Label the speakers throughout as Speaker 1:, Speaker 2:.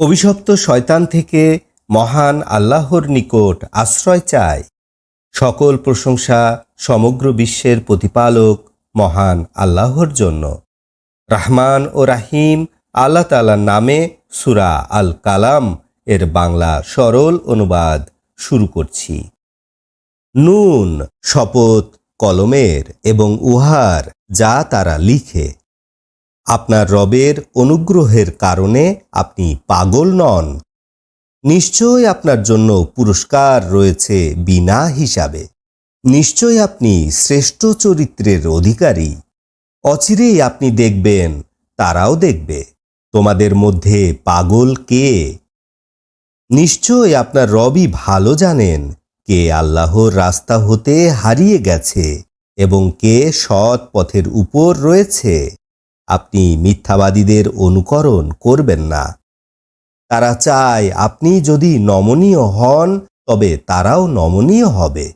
Speaker 1: অভিশপ্ত শয়তান থেকে মহান আল্লাহর নিকট আশ্রয় চায় সকল প্রশংসা সমগ্র বিশ্বের প্রতিপালক মহান আল্লাহর জন্য। রাহমান ও রাহিম আল্লাহ তালার নামে সুরা আল কালাম এর বাংলা সরল অনুবাদ শুরু করছি। নুন শপথ কলমের এবং উহার যা তারা লিখে আপনার রবের অনুগ্রহের কারণে আপনি পাগল নন। নিশ্চয় আপনার জন্য পুরস্কার রয়েছে বিনা হিসাবে। নিশ্চয় আপনি শ্রেষ্ঠ চরিত্রের অধিকারী। অচিরেই আপনি দেখবেন, তারাও দেখবে, তোমাদের মধ্যে পাগল কে? নিশ্চয় আপনার রবই ভালো জানেন, কে আল্লাহর রাস্তা হতে হারিয়ে গেছে এবং কে সৎ পথের উপর রয়েছে। আপনি মিথ্যাবাদীদের অনুকরণ করবেন না। তারা চায় আপনি যদি নমনীয় হন, তবে তারাও নমনীয় হবে।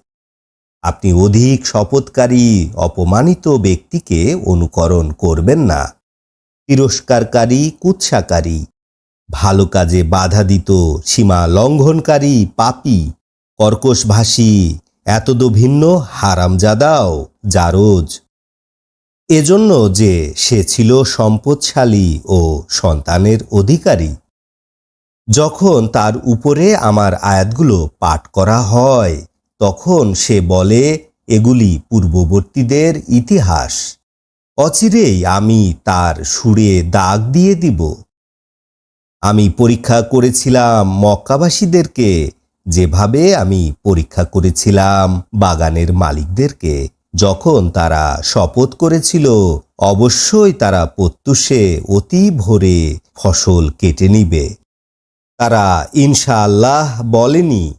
Speaker 1: আপনি অধিক শপথকারী, অপমানিত ব্যক্তিকে অনুকরণ করবেন না। তিরস্কারকারী, কুৎসাকারী, ভালো কাজে বাধা দিত, সীমা লঙ্ঘনকারী, পাপি, কর্কশভাষী এতদ ভিন্ন হারামজাদাও, জারোজ এজন্য যে সে ছিল সম্পদশালী ও সন্তানের অধিকারী। যখন তার উপরে আমার আয়াতগুলো পাঠ করা হয়, তখন সে বলে, এগুলি পূর্ববর্তীদের ইতিহাস। অচিরেই আমি তার সুরে দাগ দিয়ে দিব। আমি পরীক্ষা করেছিলাম মক্কাবাসীদেরকে, যেভাবে আমি পরীক্ষা করেছিলাম বাগানের মালিকদেরকে। যখন তারা শপথ করেছিল, অবশ্যই তারা প্রত্যুষে অতি ভোরে ফসল কেটে নিবে। তারা, ইনশাআল্লাহ বলেনি,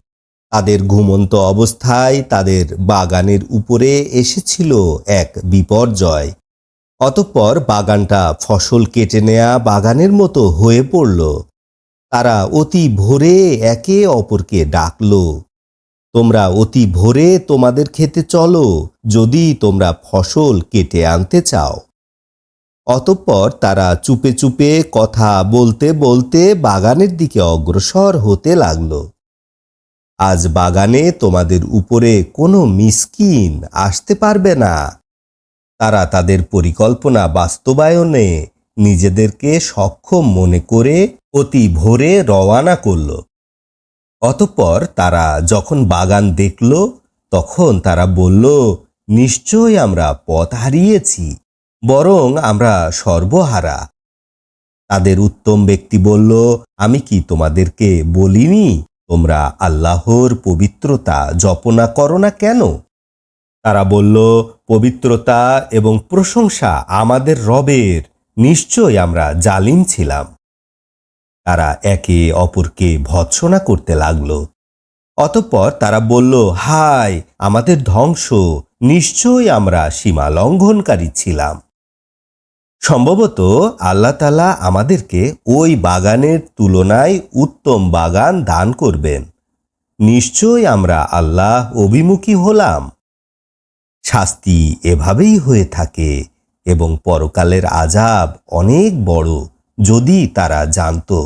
Speaker 1: তাদের ঘুমন্ত অবস্থায় তাদের বাগানের উপরে এসেছিল এক বিপর্যয়। অতঃপর বাগানটা ফসল কেটে নেয়া বাগানের মতো হয়ে পড়ল। তারা অতি ভোরে একে অপরকে ডাকল। তোমরা অতি ভোরে তোমাদের খেতে চলো, যদি তোমরা ফসল কেটে আনতে চাও। অতঃপর তারা চুপে চুপে কথা বলতে বলতে বাগানের দিকে অগ্রসর হতে লাগল। আজ বাগানে তোমাদের উপরে কোনো মিসকিন আসতে পারবে না। তারা তাদের পরিকল্পনা বাস্তবায়নে নিজেদেরকে সক্ষম মনে করে অতি ভোরে রওয়ানা করল। অতঃপর তারা যখন বাগান দেখল, তখন তারা বলল, নিশ্চয় আমরা পথ হারিয়েছি, বরং আমরা সর্বহারা। তাদের উত্তম ব্যক্তি বলল, আমি কি তোমাদেরকে বলিনি, তোমরা আল্লাহর পবিত্রতা জপনা করো না কেন? তারা বলল, পবিত্রতা এবং প্রশংসা আমাদের রবের, নিশ্চয় আমরা জালিম ছিলাম। তারা একে অপরকে ভৎসনা করতে লাগল। অতঃপর তারা বলল, হায়, আমাদের ধ্বংস! নিশ্চয়ই আমরা সীমা লঙ্ঘনকারী ছিলাম। সম্ভবত আল্লাহ তালা আমাদেরকে ওই বাগানের তুলনায় উত্তম বাগান দান করবেন। নিশ্চয় আমরা আল্লাহ অভিমুখী হলাম। শাস্তি এভাবেই হয়ে থাকে এবং পরকালের আজাব অনেক বড়। যদি তারা জানতো